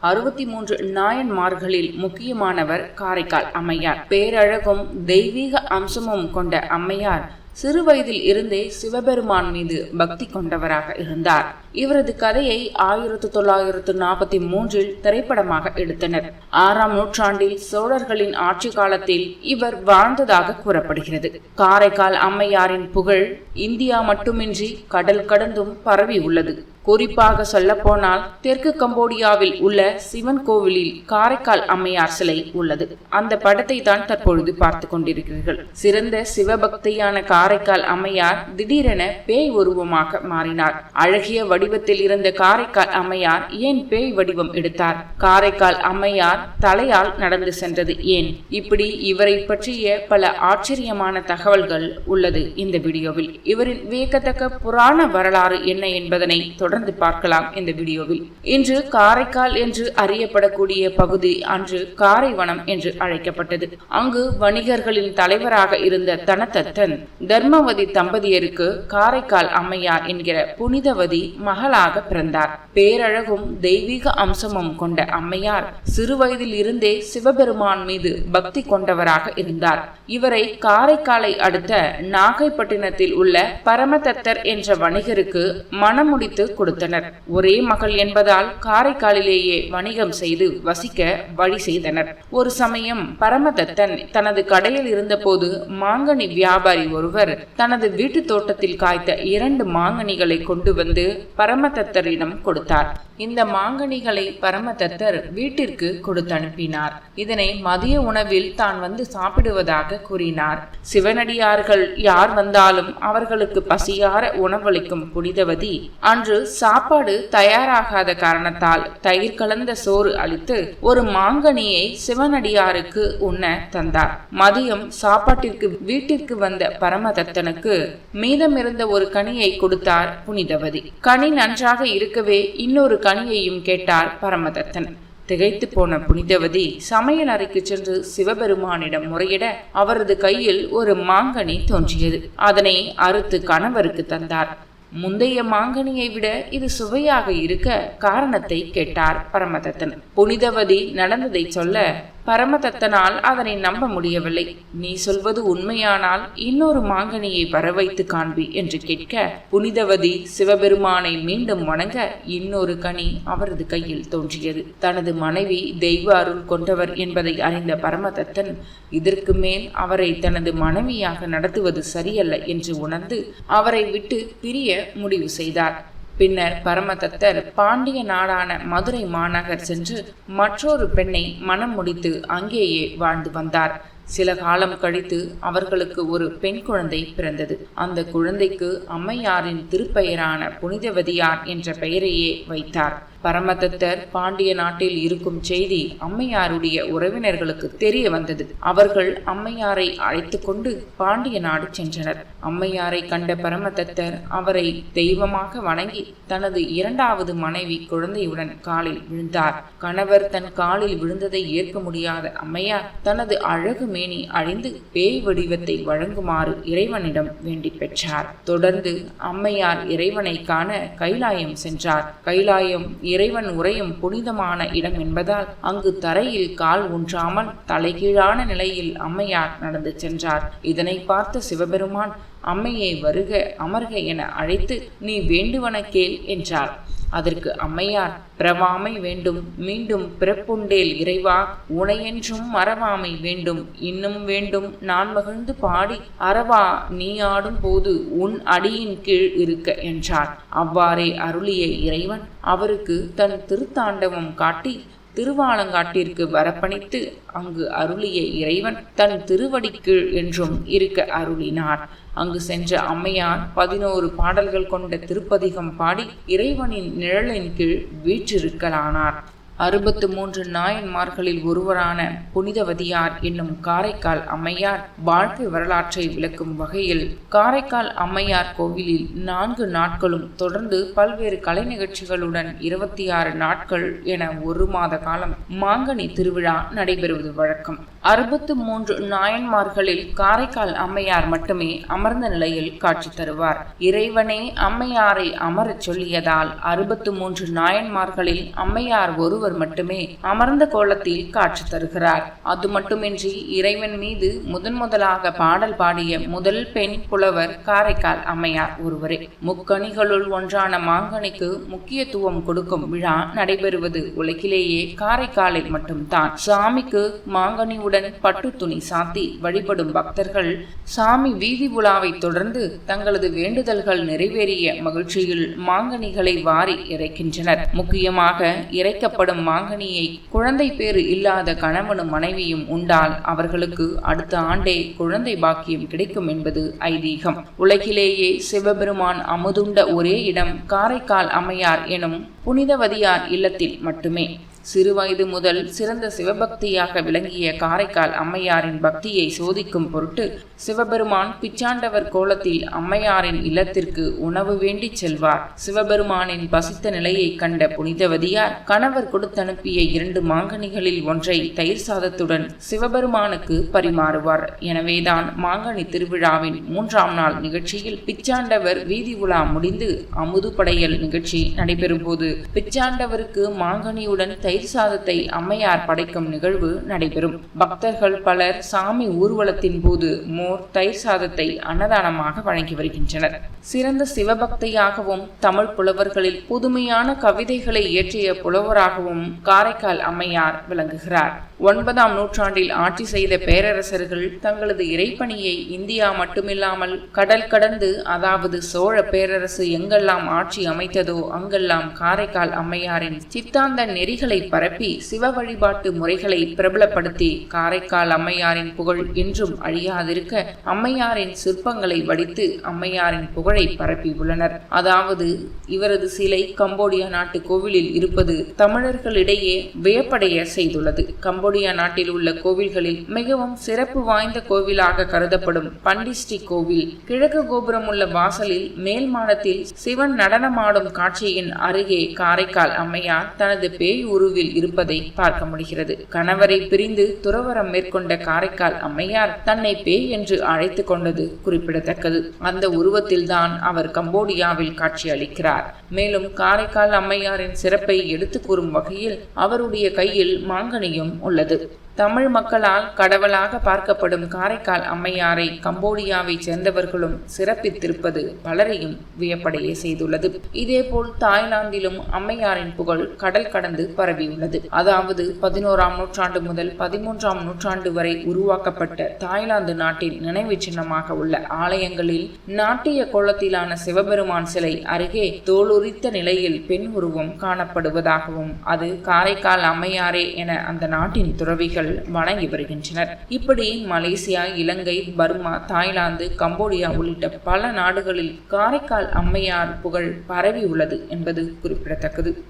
அறுபத்தி மூன்று நாயன்மார்களில் முக்கியமானவர் காரைக்கால் அம்மையார். பேரழகும் தெய்வீக அம்சமும் கொண்ட அம்மையார் சிறு வயதில் இருந்தே சிவபெருமான் மீது பக்தி கொண்டவராக இருந்தார். இவரது கதையை ஆயிரத்தி தொள்ளாயிரத்து நாற்பத்தி மூன்றில் திரைப்படமாக எடுத்தனர். ஆறாம் நூற்றாண்டில் சோழர்களின் ஆட்சி காலத்தில் இவர் வாழ்ந்ததாக கூறப்படுகிறது. காரைக்கால் அம்மையாரின் புகழ் இந்தியா மட்டுமின்றி கடல் கடந்தும் பரவி உள்ளது. குறிப்பாக சொல்லப்போனால் தெற்கு கம்போடியாவில் உள்ள சிவன் கோவிலில் காரைக்கால் அம்மையார் சிலை உள்ளது. அந்த படத்தை தான் தற்பொழுது பார்த்து கொண்டிருக்கிறீர்கள். சிறந்த சிவபக்தியான காரைக்கால் அம்மையார் திடீரென பேய் உருவமாக மாறினார். அழகிய வடிவத்தில் இருந்த காரைக்கால் அம்மையார் ஏன் பேய் வடிவம் எடுத்தார்? காரைக்கால் அம்மையார் தலையால் நடந்து சென்றது ஏன்? இப்படி இவரை பற்றிய பல ஆச்சரியமான தகவல்கள் உள்ளது இந்த வீடியோவில். இவரின் வியக்கத்தக்க புராண வரலாறு என்ன என்பதனை தொடர்ந்து பார்க்கலாம் இந்த வீடியோவில். இன்று காரைக்கால் என்று அறியப்படக்கூடிய பகுதி அன்று காரைவனம் என்று அழைக்கப்பட்டது. அங்கு வணிகர்களின் தலைவராக இருந்த தனதத்தன் தர்மவதி தம்பதியருக்கு காரைக்கால் அம்மையார் என்கிற புனிதவதி மகளாக பிறந்தார். பேரழகும் தெய்வீக அம்சமும் கொண்ட அம்மையார் சிறுவயதில் இருந்தே சிவபெருமான் மீது பக்தி கொண்டவராக இருந்தார். இவரை காரைக்காலை அடுத்த நாகைப்பட்டினத்தில் உள்ள பரமதத்தர் என்ற வணிகருக்கு மணமுடித்து கொடுத்தனர். ஒரே மகள் என்பதால் காரைக்காலிலேயே வணிகம் செய்து வசிக்க வழி செய்தனர். ஒரு சமயம் பரமதத்தன் தனது கடையில் இருந்தபோது மாங்கனி வியாபாரி ஒருவர் தனது வீட்டு தோட்டத்தில் காய்த்த இரண்டு மாங்கனிகளை கொண்டு வந்து பரமதத்தரிடம் கொடுத்தார். இந்த மாங்கனிகளை பரமதத்தர் வீட்டிற்கு கொடுத்து அனுப்பினார். இதனை மதிய உணவில் தான் வந்து சாப்பிடுவதாக கூறினார். சிவனடியார்கள் யார் வந்தாலும் அவர்களுக்கு பசியார உணவளிக்கும் புனிதவதி அன்று சாப்பாடு தயாராகாத காரணத்தால் தயிர் கலந்த சோறு அளித்து ஒரு மாங்கனியை சிவனடியாருக்கு உண்ண தந்தார். மதியம் சாப்பாட்டிற்கு வீட்டிற்கு வந்த பரமதத்தனுக்கு மீதமிருந்த ஒரு கனியை கொடுத்தார் புனிதவதி. கனி நன்றாக இருக்கவே இன்னொரு கனியையும் கேட்டார் பரமதத்தன். திகைத்து போன புனிதவதி சமையல் அறைக்கு சென்று சிவபெருமானிடம் முறையிட அவரது கையில் ஒரு மாங்கனி தோன்றியது. அதனை அறுத்து கணவருக்கு தந்தார். முந்தைய மாங்கனியை விட இது சுவையாக இருக்க காரணத்தை கேட்டார் பரமதத்தன். புனிதவதி நடந்ததை சொல்ல பரமதத்தனால் அதனை நம்ப முடியவில்லை. நீ சொல்வது உண்மையானால் இன்னொரு மாங்கனியை வரவைத்து காண்பி என்று கேட்க புனிதவதி சிவபெருமானை மீண்டும் வணங்க இன்னொரு கனி அவரது கையில் தோன்றியது. தனது மனைவி தெய்வ அருள் கொண்டவர் என்பதை அறிந்த பரமதத்தன் இதற்கு மேல் அவரை தனது மனைவியாக நடத்துவது சரியல்ல என்று உணர்ந்து அவரை விட்டு பிரிய முடிவு செய்தார். பின்னர் பரமதத்தர் பாண்டிய நாடான மதுரை மாநகர் சென்று மற்றொரு பெண்ணை மனம் முடித்து அங்கேயே வாழ்ந்து வந்தார். சில காலம் கழித்து அவர்களுக்கு ஒரு பெண் குழந்தை பிறந்தது. அந்த குழந்தைக்கு அம்மையாரின் திருப்பெயரான புனிதவதியார் என்ற பெயரையே வைத்தார். பரமதத்தர் பாண்டிய நாட்டில் இருக்கும் செய்தி அம்மையாருடைய உறவினர்களுக்கு தெரிய வந்தது. அவர்கள் அம்மையாரை அழைத்து கொண்டு பாண்டிய நாடு சென்றனர். அம்மையாரை கண்ட பரமதத்தர் அவரை தெய்வமாக வணங்கி தனது இரண்டாவது மனைவி குழந்தையுடன் காலில் விழுந்தார். கணவர் தன் காலில் விழுந்ததை ஏற்க முடியாத அம்மையார் தனது அழகு மேனி அழிந்து பேய் வடிவத்தை வழங்குமாறு இறைவனிடம் வேண்டி பெற்றார். தொடர்ந்து அம்மையார் இறைவனை காண கைலாயம் சென்றார். கைலாயம் இறைவன் உரையும் புனிதமான இடம் என்பதால் அங்கு தரையில் கால் ஊன்றாமல் தலைகீழான நிலையில் அம்மையார் நடந்து சென்றார். இதனை பார்த்த சிவபெருமான் அம்மையை வருக அமர்க என அழைத்து நீ வேண்டுவன கேள் என்றார். அதற்கு அம்மையார் பிறவாமை வேண்டும் மீண்டும் பிறப்புண்டேல் இறைவா உனையென்றும் மறவாமை வேண்டும் இன்னும் வேண்டும் நான் மகிழ்ந்து பாடி அறவா நீ ஆடும் போது உன் அடியின் கீழ் இருக்க என்றார். அவ்வாறே அருளிய இறைவன் அவருக்கு தன் திருத்தாண்டவம் காட்டி திருவாலங்காட்டிற்கு வரப்பணித்து அங்கு அருளிய இறைவன் தன் திருவடிக்கீழ் என்றும் இருக்க அருளினார். அங்கு சென்ற அம்மையார் பதினோரு பாடல்கள் கொண்ட திருப்பதிகம் பாடி இறைவனின் நிழலின் கீழ் வீற்றிருக்கலானார். அறுபத்து மூன்று நாயன்மார்களில் ஒருவரான புனிதவதியார் என்னும் காரைக்கால் அம்மையார் வாழ்க்கை வரலாற்றை விளக்கும் வகையில் காரைக்கால் அம்மையார் கோவிலில் நான்கு நாட்களும் தொடர்ந்து பல்வேறு கலை நிகழ்ச்சிகளுடன் இருபத்தி ஆறு நாட்கள் என ஒரு மாத காலம் மாங்கனி திருவிழா நடைபெறுவது வழக்கம். அறுபத்து மூன்று நாயன்மார்களில் காரைக்கால் அம்மையார் மட்டுமே அமர்ந்த நிலையில் காட்சி தருவார். இறைவனே அம்மையாரை அமரச் சொல்லியதால் அறுபத்து மூன்று நாயன்மார்களில் அம்மையார் ஒருவர் ஒருவர் மட்டுமே அமர்ந்த கோலத்தில் காட்சி தருகிறார். அது மட்டுமின்றி இறைவன் மீது முதன் முதலாக பாடல் பாடிய முதல் பெண் புலவர் காரைக்கால் அம்மையார் ஒருவரே. முக்கணிகளுள் ஒன்றான மாங்கனிக்கு முக்கியத்துவம் கொடுக்கும் விழா நடைபெறுவது உலகிலேயே காரைக்காலில் மட்டும்தான். சாமிக்கு மாங்கனியுடன் பட்டு துணி சாத்தி வழிபடும் பக்தர்கள் சாமி வீதி உலாவை தொடர்ந்து தங்களது வேண்டுதல்கள் நிறைவேறிய மகிழ்ச்சியில் மாங்கனிகளை வாரி இறைக்கின்றனர். முக்கியமாக இறைக்கப்படும் மாங்கனியை குழந்தை பேறு இல்லாத கணவனும் மனைவியும் உண்டால் அவர்களுக்கு அடுத்த ஆண்டே குழந்தை பாக்கியம் கிடைக்கும் என்பது ஐதீகம். உலகிலேயே சிவபெருமான் அமுதுண்ட ஒரே இடம் காரைக்கால் அம்மையார் எனும் புனிதவதியார் இல்லத்தில் மட்டுமே. சிறுவயது முதல் சிறந்த சிவபக்தியாக விளங்கிய காரைக்கால் அம்மையாரின் பக்தியை சோதிக்கும் பொருட்டு சிவபெருமான் பிச்சாண்டவர் கோலத்தில் அம்மையாரின் இல்லத்திற்கு உணவு வேண்டி செல்வார். சிவபெருமானின் பசித்த நிலையை கண்ட புனிதவதியார் கணவர் கொடுத்தனுப்பிய இரண்டு மாங்கனிகளில் ஒன்றை தயிர் சாதத்துடன் சிவபெருமானுக்கு பரிமாறுவார். எனவேதான் மாங்கனி திருவிழாவின் மூன்றாம் நாள் நிகழ்ச்சியில் பிச்சாண்டவர் வீதி உலா முடிந்து அமுது படையல் நிகழ்ச்சி நடைபெறும் போது பிச்சாண்டவருக்கு மாங்கனியுடன் தயிர் சாதத்தை அம்மையார் படைக்கும் நிகழ்வு நடைபெறும். பக்தர்கள் பலர் சாமி ஊர்வலத்தின் போது மோர் தயிர் சாதத்தை அன்னதானமாக வழங்கி வருகின்றனர். சிறந்த சிவபக்தியாகவும் தமிழ் புலவர்களில் புதுமையான கவிதைகளை இயற்றிய புலவராகவும் காரைக்கால் அம்மையார் விளங்குகிறார். ஒன்பதாம் நூற்றாண்டில் ஆட்சி செய்த பேரரசர்கள் தங்களது இறைப்பணியை இந்தியா மட்டுமில்லாமல் கடல் கடந்து அதாவது சோழ பேரரசு எங்கெல்லாம் ஆட்சி அமைத்ததோ அங்கெல்லாம் காரைக்கால் அம்மையாரின் சித்தாந்த நெறிகளை பரப்பி சிவ வழிபாட்டு முறைகளை பிரபலப்படுத்தி காரைக்கால் அம்மையாரின் புகழ் என்றும் அழியாதிருக்க அம்மையாரின் சிற்பங்களை வடித்து அம்மையாரின் புகழை பரப்பியுள்ளனர் அதாவது இவரது சிலை கம்போடியா நாட்டு கோவிலில் இருப்பது தமிழர்களிடையே வியப்படைய செய்துள்ளது. கம்போடியா நாட்டில் உள்ள கோவில்களில் மிகவும் சிறப்பு வாய்ந்த கோவிலாக கருதப்படும் பண்டிஸ்டி கோவில் கிழக்கு கோபுரம் உள்ள வாசலில் மேல் மாடத்தில் சிவன் நடனமாடும் காட்சியின் அருகே காரைக்கால் அம்மையார் தனது பேய் குழுவில் இருப்பதை பார்க்க முடிகிறது. கணவரை பிரிந்து துறவரம் மேற்கொண்ட காரைக்கால் அம்மையார் தன்னை பேய் என்று அழைத்து கொண்டது குறிப்பிடத்தக்கது. அந்த உருவத்தில்தான் அவர் கம்போடியாவில் காட்சி அளிக்கிறார் மேலும் காரைக்கால் அம்மையாரின் சிறப்பை எடுத்து கூறும் வகையில் அவருடைய கையில் மாங்கனியும் உள்ளது. தமிழ் மக்களால் கடவுளாக பார்க்கப்படும் காரைக்கால் அம்மையாரை கம்போடியாவை சேர்ந்தவர்களும் சிறப்பித்திருப்பது பலரையும் வியப்படைய செய்துள்ளது. இதேபோல் தாய்லாந்திலும் அம்மையாரின் புகழ் கடல் கடந்து பரவியுள்ளது. அதாவது பதினோராம் நூற்றாண்டு முதல் பதிமூன்றாம் நூற்றாண்டு வரை உருவாக்கப்பட்ட தாய்லாந்து நாட்டின் நினைவு சின்னமாக உள்ள ஆலயங்களில் நாட்டிய கோலத்திலான சிவபெருமான் சிலை அருகே தோலுரித்த நிலையில் பெண் உருவம் காணப்படுவதாகவும் அது காரைக்கால் அம்மையாரே என அந்த நாட்டின் துறவிகள் வணங்கி வருகின்றனர். இப்படி Malaysia Ilangai Burma Thailand Cambodia உள்ளிட்ட பல நாடுகளில் காரைக்கால் அம்மையார் புகழ் பரவி உள்ளது என்பது குறிப்பிடத்தக்கது.